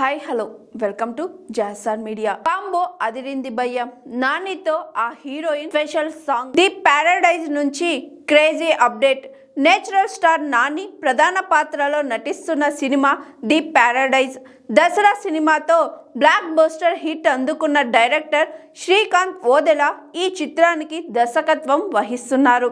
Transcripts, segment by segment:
Hi hello welcome to జాసాన్ media combo అదిరింది భయ్య నానితో ఆ heroine special song the paradise నుంచి crazy update natural star Nani ప్రధాన పాత్రలో నటిస్తున్న సినిమా ది ప్యారడైజ్ దసరా సినిమాతో బ్లాక్ బస్టర్ హిట్ అందుకున్న డైరెక్టర్ శ్రీకాంత్ ఓదెల ఈ చిత్రానికి దర్శకత్వం వహిస్తున్నారు.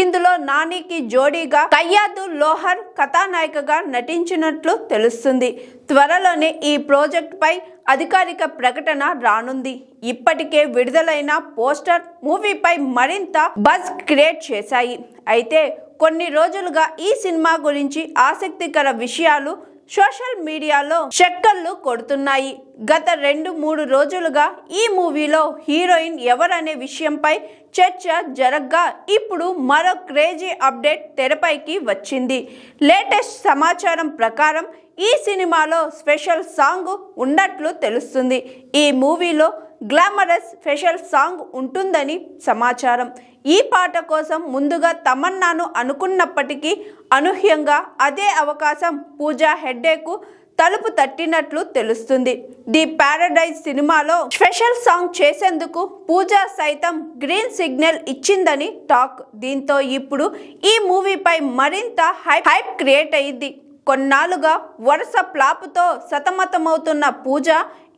ఇందులో నానికి జోడీగా కయ్యాదు లోహర్ కథానాయికగా నటించినట్లు తెలుస్తుంది. త్వరలోనే ఈ ప్రాజెక్ట్పై అధికారిక ప్రకటన రానుంది. ఇప్పటికే విడుదలైన పోస్టర్ మూవీపై మరింత బజ్ క్రియేట్ చేశాయి. అయితే కొన్ని రోజులుగా ఈ సినిమా గురించి ఆసక్తికర విషయాలు సోషల్ మీడియాలో చక్కర్లు కొడుతున్నాయి. గత రెండు మూడు రోజులుగా ఈ మూవీలో హీరోయిన్ ఎవరనే విషయంపై చర్చ జరగ్గా ఇప్పుడు మరో క్రేజీ అప్డేట్ తెరపైకి వచ్చింది. లేటెస్ట్ సమాచారం ప్రకారం ఈ సినిమాలో స్పెషల్ సాంగ్ ఉన్నట్లు తెలుస్తుంది. ఈ మూవీలో గ్లామరస్ స్పెషల్ సాంగ్ ఉంటుందని సమాచారం. ఈ పాట కోసం ముందుగా తమన్నాను అనుకున్నప్పటికీ అనూహ్యంగా అదే అవకాశం పూజా హెడ్డేకు తలుపు తట్టినట్లు తెలుస్తుంది. ది పారడైజ్ సినిమాలో స్పెషల్ సాంగ్ చేసేందుకు పూజా సైతం గ్రీన్ సిగ్నల్ ఇచ్చిందని టాక్. దీంతో ఇప్పుడు ఈ మూవీపై మరింత హైప్ హైప్ క్రియేట్ అయింది. కొన్నాళ్ళుగా వరుస ప్లాపుతో సతమతమవుతున్న పూజ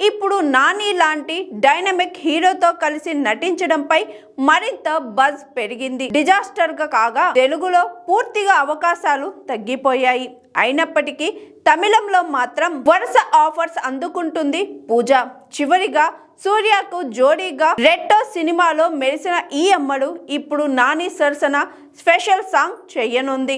ఇప్పుడు నాని లాంటి డైనమిక్ హీరోతో కలిసి నటించడంపై మరింత బజ్ పెరిగింది. డిజాస్టర్గా కాగా తెలుగులో పూర్తిగా అవకాశాలు తగ్గిపోయాయి. అయినప్పటికీ తమిళంలో మాత్రం వరుస ఆఫర్స్ అందుకుంటుంది పూజ. చివరిగా సూర్యకు జోడీగా రెట్టో సినిమాలో మెరిసిన ఈ అమ్మడు ఇప్పుడు నాని సరసన స్పెషల్ సాంగ్ చేయనుంది.